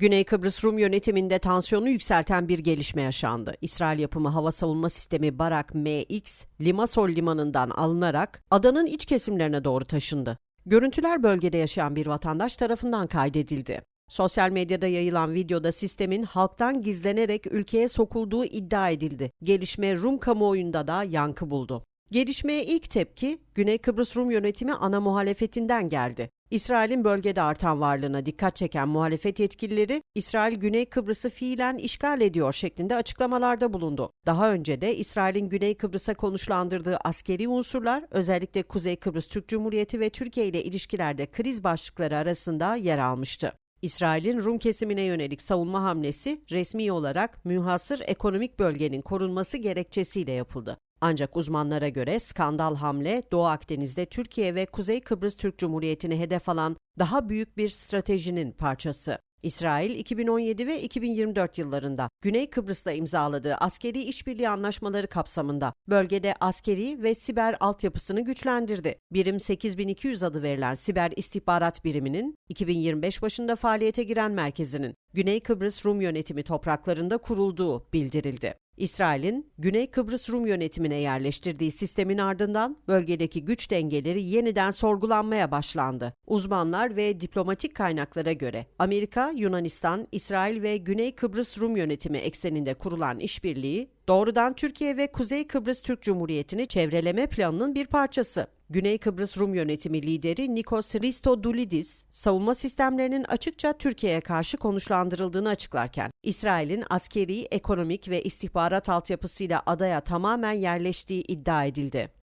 Güney Kıbrıs Rum yönetiminde tansiyonu yükselten bir gelişme yaşandı. İsrail yapımı hava savunma sistemi Barak MX, Limassol limanından alınarak adanın iç kesimlerine doğru taşındı. Görüntüler bölgede yaşayan bir vatandaş tarafından kaydedildi. Sosyal medyada yayılan videoda sistemin halktan gizlenerek ülkeye sokulduğu iddia edildi. Gelişme Rum kamuoyunda da yankı buldu. Gelişmeye ilk tepki Güney Kıbrıs Rum yönetimi ana muhalefetinden geldi. İsrail'in bölgede artan varlığına dikkat çeken muhalefet yetkilileri, İsrail Güney Kıbrıs'ı fiilen işgal ediyor şeklinde açıklamalarda bulundu. Daha önce de İsrail'in Güney Kıbrıs'a konuşlandırdığı askeri unsurlar, özellikle Kuzey Kıbrıs Türk Cumhuriyeti ve Türkiye ile ilişkilerde kriz başlıkları arasında yer almıştı. İsrail'in Rum kesimine yönelik savunma hamlesi resmi olarak münhasır ekonomik bölgenin korunması gerekçesiyle yapıldı. Ancak uzmanlara göre skandal hamle Doğu Akdeniz'de Türkiye ve Kuzey Kıbrıs Türk Cumhuriyeti'ni hedef alan daha büyük bir stratejinin parçası. İsrail 2017 ve 2024 yıllarında Güney Kıbrıs'la imzaladığı askeri işbirliği anlaşmaları kapsamında bölgede askeri ve siber altyapısını güçlendirdi. Birim 8200 adı verilen siber istihbarat biriminin 2025 başında faaliyete giren merkezinin Güney Kıbrıs Rum yönetimi topraklarında kurulduğu bildirildi. İsrail'in Güney Kıbrıs Rum yönetimine yerleştirdiği sistemin ardından bölgedeki güç dengeleri yeniden sorgulanmaya başlandı. Uzmanlar ve diplomatik kaynaklara göre Amerika, Yunanistan, İsrail ve Güney Kıbrıs Rum yönetimi ekseninde kurulan işbirliği doğrudan Türkiye ve Kuzey Kıbrıs Türk Cumhuriyeti'ni çevreleme planının bir parçası. Güney Kıbrıs Rum yönetimi lideri Nikos Christodoulidis, savunma sistemlerinin açıkça Türkiye'ye karşı konuşlandırıldığını açıklarken, İsrail'in askeri, ekonomik ve istihbarat altyapısıyla adaya tamamen yerleştiği iddia edildi.